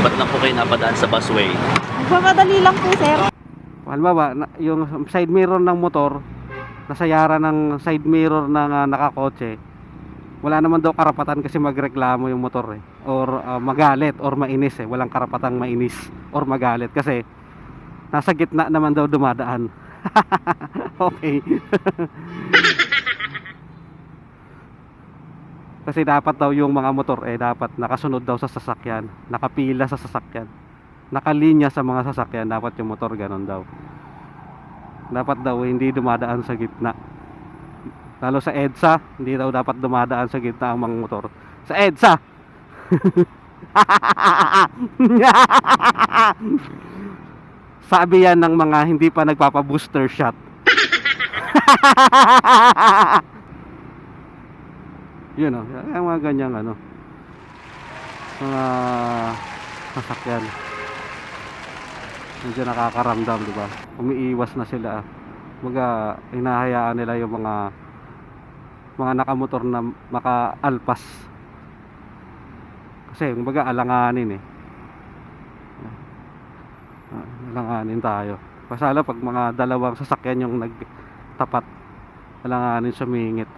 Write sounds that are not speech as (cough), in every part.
Ba't lang po kayo napadaan sa busway? Magmamadali lang po, sir. Halimbawa, na, yung side mirror ng motor, nasayara ng side mirror ng ah, nakakotse, wala naman daw karapatan kasi magreklamo yung motor eh. Or ah, magalit or mainis eh. Walang karapatang mainis or magalit kasi nasa gitna naman daw dumadaan. (laughs) okay. (laughs) kasi dapat daw yung mga motor eh dapat nakasunod daw sa sasakyan, nakapila sa sasakyan nakalinya sa mga sasakyan dapat yung motor ganun daw. Dapat daw hindi dumadaan sa gitna. Lalo sa EDSA hindi daw dapat dumadaan sa gitna ang mga motor. Sa EDSA! (laughs) Sabi yan ng mga hindi pa nagpapa booster shot (laughs) yun o yung mga ganyang ano mga sasakyan medyo nakakaramdam, di ba? Umiiwas na sila. Mga hinahayaan nila yung mga mga nakamotor na makaalpas. Kasi kumbaga alanganin eh. Ah, Alanganin tayo. Pasala pag mga dalawang sasakyan yung nagtapat, alanganin sumingit.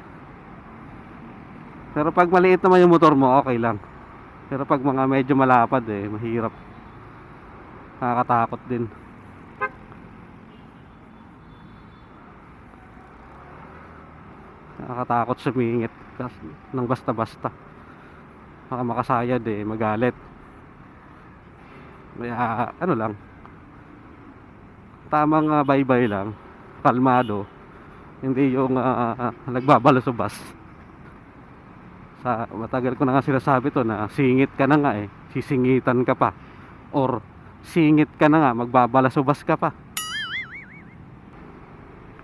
Pero pag maliit naman yung motor mo, okay lang. Pero pag mga medyo malapad eh, mahirap. Nakakatakot din. Nakakatakot sumingit. Ng basta-basta. Baka makasayad eh magalit. Kaya ano lang. Tamang uh, bye-bye lang. Kalmado. Hindi yung uh, nagbabalo sa bus sa matagal ko na nga sinasabi to na singit ka na nga eh sisingitan ka pa or singit ka na nga, magbabalasubas ka pa.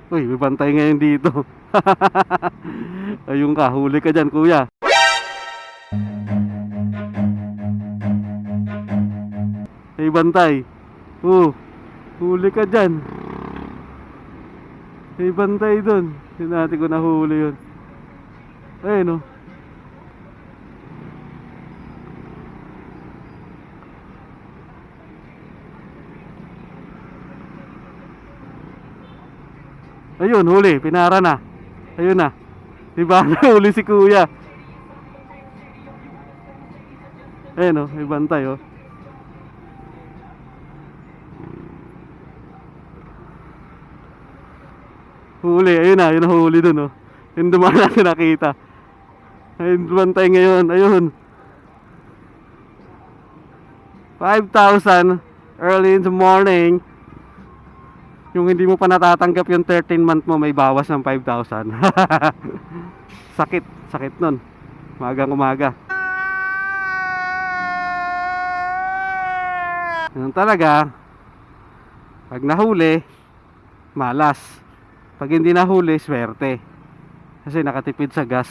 Uy, may bantay ngayon dito. (laughs) Ayun ka, huli ka dyan, kuya. May bantay. Oh, huli ka dyan. May bantay dun. Hindi natin ko nahuli yun. Ayun oh. Ayun, huli. Pinara na. Ayun na. Diba? (laughs) Nahuli si kuya. Ayun oh, may bantay oh. Huli, ayun na, yun ang huli dun oh. Yung dumaan natin nakita. Ayun, bantay ngayon, ayun. 5,000 early in the morning yung hindi mo pa natatanggap yung 13 month mo may bawas ng 5,000 (laughs) sakit sakit nun. Magang umaga. Yun talaga. Pag nahuli malas. Pag hindi nahuli swerte. Kasi nakatipid sa gas.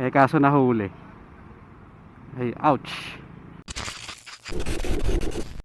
Eh kaso nahuli. Ay ouch